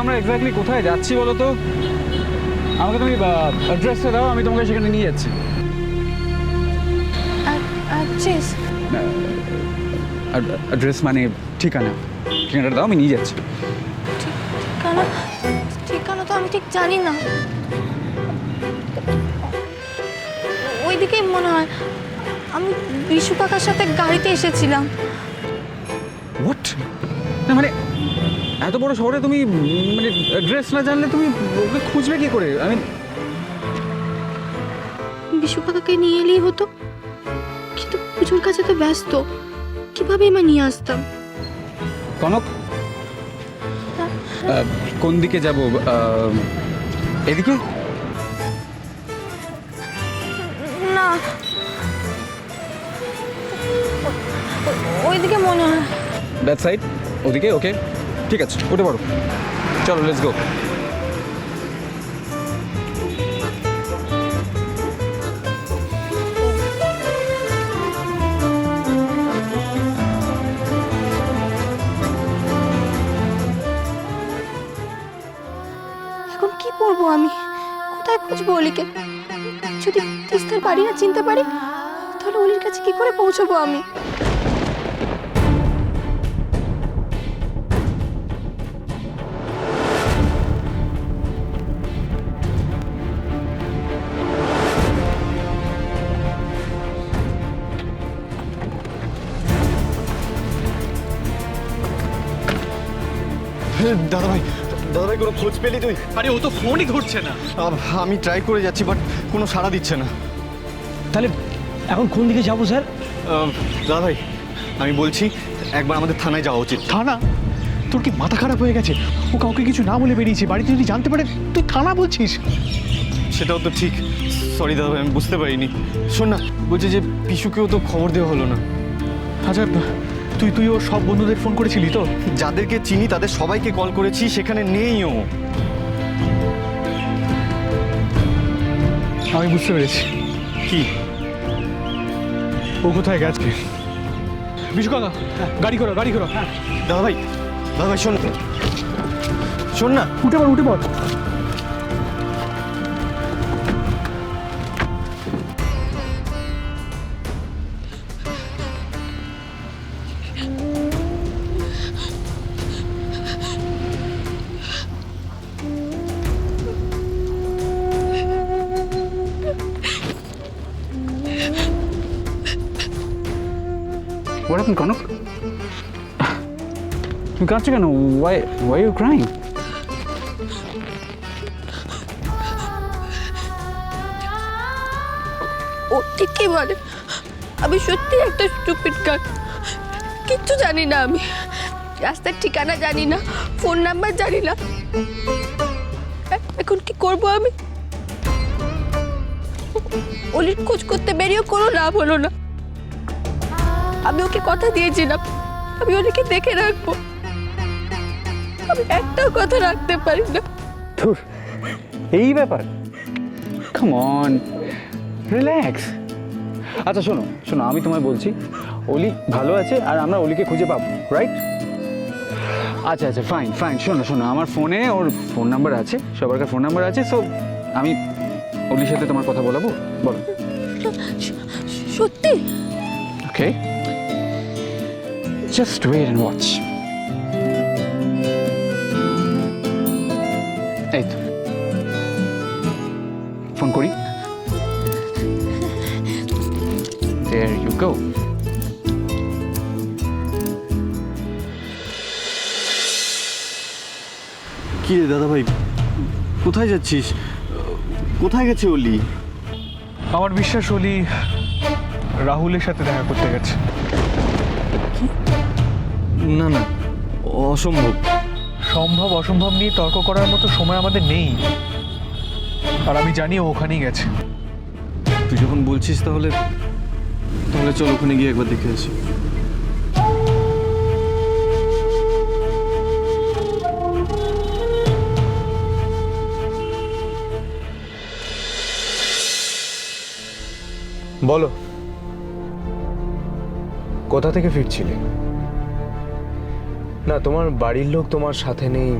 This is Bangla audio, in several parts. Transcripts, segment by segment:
আমরা এক্স্যাক্টলি কোথায় যাচ্ছি বলো তো আমাকে তুমি অ্যাড্রেসটা দাও আমি তোমাকে সেখানে নিয়ে যাচ্ছি। অ্যাড্রেস মানে ঠিকানা। ঠিকানাটা দাও আমি নিয়ে যাচ্ছি। ঠিকানা? ঠিকানা তো আমি ঠিক জানি না। ওইদিকেই মনে হয় আমি বিশু কাকার সাথে গাড়িতে এসেছিলাম। হোয়াট না মানে এত বড় শহরে তুমি মানে অ্যাড্রেস না জানলে তুমি ওকে খুঁজবে কি করে? আমি বিশু কাকাকে নিয়ে এলেই হতো। কিন্তু পুজোর কাছে তো ব্যস্ত। কীভাবে আমি নিয়ে আসতাম? কনক কোন দিকে যাব? এদিকে? না। ওইদিকে মনে হয়। দ্যাট সাইড ওদিকে? ওকে ঠিক আছে, উঠে পড়ো। চলো লেটস গো এখন কি করব আমি? কোথায় খুঁজবো অলিকে? যদি তিস্তার বাড়ি না চিনতে পারি, তাহলে অলির কাছে কি করে পৌঁছবো আমি? দাদা ভাই দাদা ভাই কোনো খোঁজ পেলি তুই? আরে ও তো ফোনই ধরছে না। আম- আমি ট্রাই করে যাচ্ছি বাট কোনো সাড়া দিচ্ছে না। তাহলে এখন কোন দিকে যাব স্যার? দাদা ভাই আমি বলছি একবার আমাদের থানায় যাওয়া উচিত। থানা? তোর কি মাথা খারাপ হয়ে গেছে? ও কাউকে কিছু না বলে বেরিয়েছে বাড়িতে যদি জানতে পারে তুই থানা বলছিস? সেটাও তো ঠিক। সরি দাদা ভাই আমি বুঝতে পারিনি। শোন না বলছি যে পিসুকেও তো খবর দেওয়া হলো না। আচ্ছা তুই তুই ওর সব বন্ধুদের ফোন করেছিলি তো? যাদেরকে চিনি তাদের সবাইকে কল করেছি সেখানে নেই ও আমি বুঝতে পেরেছি। কি? ও কোথায় গেছে? বিশু কাকা গাড়ি করো গাড়ি করো। দাদা ভাই দাদা ভাই শোন। শোন না। উঠে পড় উঠে পড়। কনক তুমি কাঁদছো কেন ওয়াই ওয়াই ইউ ক্রাইং ও ঠিকই বলে আমি সত্যি একটা স্টুপিড গান কিচ্ছু জানি না আমি। রাস্তার ঠিকানা জানি না ফোন নাম্বার জানি না। এখন কি করব আমি? অলির খোঁজ করতে বেরিয়েও কোনো লাভ হলো না। আমি ওকে কথা দিয়েছিলাম। আমি অলিকে দেখে রাখব। আমি একটাও কথা রাখতে পারি না। ধুর এই ব্যাপার। কাম অন রিল্যাক্স আচ্ছা শোনো শোনো আমি তোমায় বলছি অলি ভালো আছে আর আমরা অলিকে খুঁজে পাবো রাইট আচ্ছা আচ্ছা ফাইন ফাইন শোনো শোনো আমার ফোনে ওর ফোন নাম্বার আছে সবার ফোন নাম্বার আছে সো আমি অলির সাথে তোমার কথা বলাবো? বলো। সত্যি? Okay just wait and watch এই তো। ফোন করি। There you go. কি রে দাদা ভাই কোথায় যাচ্ছিস? কোথায় গেছে অলি? আমার বিশ্বাস হলি রাহুলের সাথে দেখা করতে গেছে। অসম্ভব। সম্ভব অসম্ভব নিয়ে তর্ক করার মতো সময় আমাদের নেই। আর আমি জানি ও ওখানেই গেছে। তুই যখন বলছিস তাহলে তাহলে চল ওখানে গিয়ে একবার দেখে আসি। বলো কোথা থেকে ফিরছিলে? না তোমার বাড়ির লোক তোমার সাথে নেই।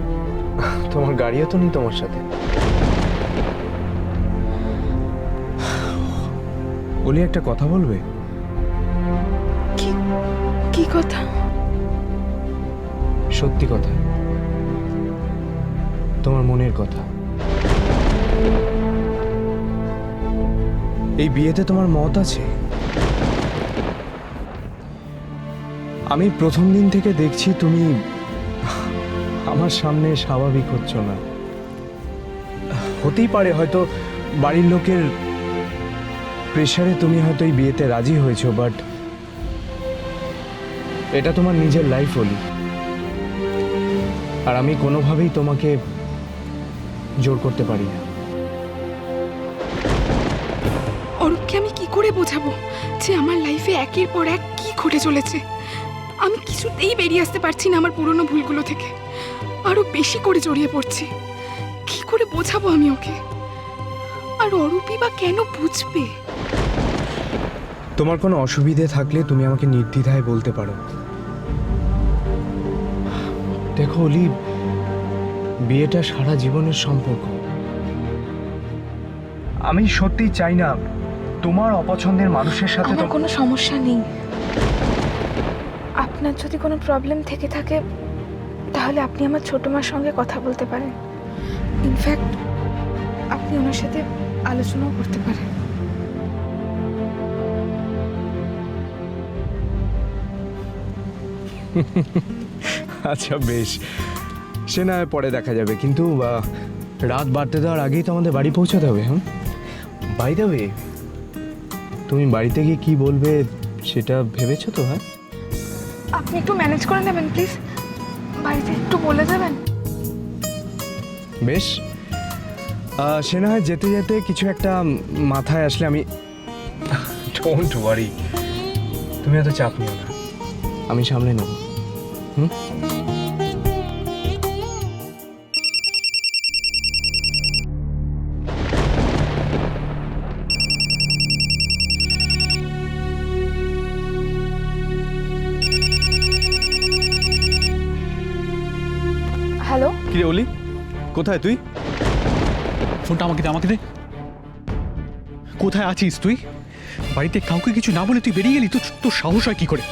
তোমার গাড়িও তো নেই তোমার সাথে। বলি একটা কথা বলবে? কি কি কথা? সত্যি কথা। তোমার মনের কথা। এই বিয়েতে তোমার মত আছে? আমি প্রথম দিন থেকে দেখছি তুমি আমার সামনে স্বাভাবিক হচ্ছ না। হতেই পারে হয়তো বাড়ির লোকের প্রেশারে তুমি হয়তো এই বিয়েতে রাজি হয়েছো বাট এটা তোমার নিজের লাইফ হলি। আর আমি কোনোভাবেই তোমাকে জোর করতে পারি না। অরূপকে আমি কি করে বোঝাবো যে আমার লাইফে একের পর এক কি ঘটে চলেছে? আমি কিছুতেই বেরিয়ে আসতে পারছি না আমার পুরনো ভুলগুলো থেকে। আরও বেশি করে জড়িয়ে পড়ছি। কি করে বোঝাবো আমি ওকে? আর অরূপই বা কেন বুঝবে? তোমার কোনো অসুবিধে থাকলে তুমি আমাকে নির্দ্বিধায় বলতে পারো। দেখো অলি বিয়েটা সারা জীবনের সম্পর্ক। আমি সত্যি চাই না তোমার অপছন্দের মানুষের সাথে আমার কোনো সমস্যা নেই। আপনার যদি কোনো প্রবলেম থেকে থাকে, তাহলে আপনি আমার ছোট মার সঙ্গে কথা বলতে পারেন। ইনফ্যাক্ট আপনি ওনার সাথে আলোচনাও করতে পারেন। আচ্ছা বেশ। সে না পরে দেখা যাবে, কিন্তু রাত বাড়তে দেওয়ার আগেই তো আমাদের বাড়ি পৌঁছাতে হবে হ্যাঁ দেবে তুমি বাড়িতে গিয়ে কি বলবে সেটা ভেবেছো তো হ্যাঁ? আপনি একটু ম্যানেজ করে নেবেন প্লিজ। বাড়িতে একটু বলে দেবেন? বেশ। সে না হয় যেতে যেতে কিছু একটা মাথায় আসলে আমি ডোন্ট ওয়ারি তুমি এত চাপ নিও না। আমি সামলে নেব। হুম? হ্যালো? কিরে অলি কোথায় তুই? ফোনটা আমাকে দে আমাকে দে। কোথায় আছিস তুই? বাড়িতে কাউকে কিছু না বলে তুই বেরিয়ে গেলি তো তোর সাহস হয় কি করে?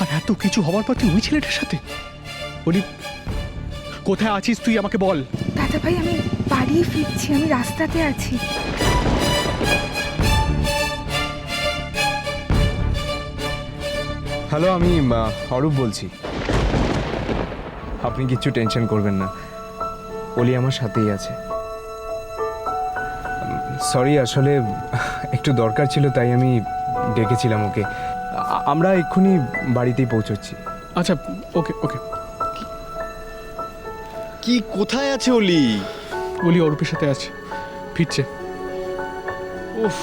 আর এত কিছু হওয়ার পর তুই ওই ছেলেটার সাথে? বলি কোথায় আছিস তুই আমাকে বল? দাদা ভাই আমি বাড়ি ফিরছি আমি রাস্তাতে আছি। হ্যালো আমি অরূপ বলছি। আপনি কিচ্ছু টেনশন করবেন না। অলি আমার সাথেই আছে। সরি আসলে একটু দরকার ছিল তাই আমি ডেকেছিলাম ওকে। আমরা এক্ষুনি বাড়িতেই পৌঁছচ্ছি। আচ্ছা ওকে ওকে। কি কোথায় আছে অলি? বলি অরূপের সাথে আছে। ফিরছে। উফ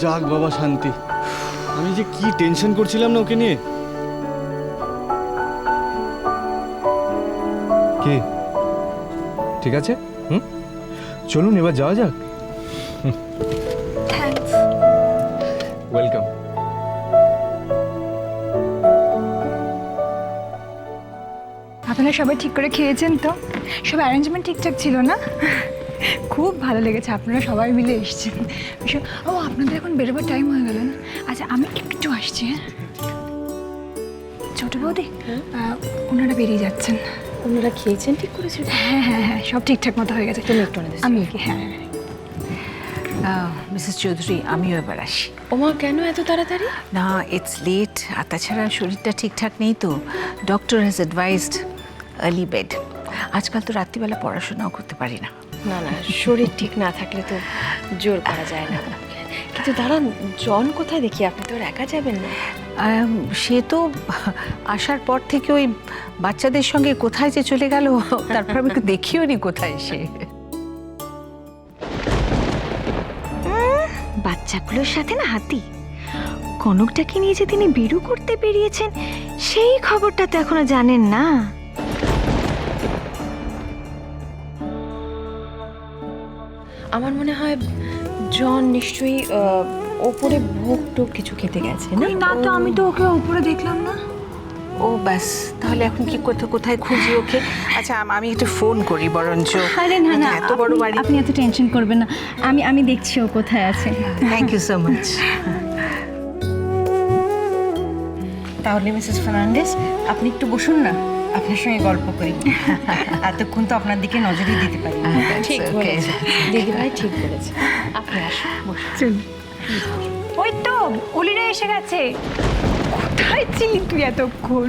যাক বাবা শান্তি। আমি যে কি টেনশন করছিলাম না ওকে নিয়ে। কি? ঠিক আছে? হুম? চলুন এবার যাওয়া যাক। থ্যাঙ্কস ওয়েলকাম আপনারা সবাই ঠিক করে খেয়েছেন তো? সব অ্যারেঞ্জমেন্ট ঠিকঠাক ছিল না? খুব ভালো লেগেছে আপনারা সবাই মিলে এসেছেন। ও আপনাদের এখন বেরোবার টাইম হয়ে গেল না? আচ্ছা আমি একটু আসছি হ্যাঁ? ছোট বৌদি ওনারা বেরিয়ে যাচ্ছেন। ওনারা খেয়েছেন ঠিক করেছেন? হ্যাঁ হ্যাঁ হ্যাঁ সব ঠিকঠাক মতো হয়ে গেছে। তুমি একটু আমি হ্যাঁ মিসেস চৌধুরী আমিও এবার আসি। ওমা কেন এত তাড়াতাড়ি? না ইটস লেট আর তাছাড়া শরীরটা ঠিকঠাক নেই তো। Doctor has advised early bed আজকাল তো রাত্রিবেলা পড়াশোনাও করতে পারি না। না না শরীর ঠিক না থাকলে তো জোর করা যায় না। কিন্তু দাঁড়ান জন কোথায় দেখি? আপনি তো আর একা যাবেন না। সে তো আসার পর থেকে ওই বাচ্চাদের সঙ্গে কোথায় যে চলে গেল তারপর আমি তো দেখিও নি কোথায় সে। বাচ্চাগুলোর সাথে না হাতি? কনকটাকে নিয়ে যে তিনি বিরু করতে বেরিয়েছেন সেই খবরটা তো এখনও জানেন না। আমার মনে হয় জন নিশ্চয়ই ওপরে ভোগ টোক কিছু খেতে গেছে না? না তো আমি তো ওকে উপরে দেখলাম না। ও ব্যাস তাহলে এখন কি করতে কোথায় খুঁজি ওকে? আচ্ছা আমি একটু ফোন করি বরঞ্চ। আরে না না এত বড় বাড়ি। আপনি এত টেনশন করবেন না। আমি আমি দেখছি ও কোথায় আছে। থ্যাংক ইউ সো মাচ তাহলে মিসেস ফার্নান্ডেস আপনি একটু বসুন না। আপনার সঙ্গে গল্প করি। এতক্ষণ তো আপনার দিকে নজরই দিতে পারি ঠিক বলেছে দিদিভাই ঠিক বলেছে আপনি আসুন বসুন। ওই তো অলিরা এসে গেছে। কোথায় ছিলি তুই এতক্ষণ?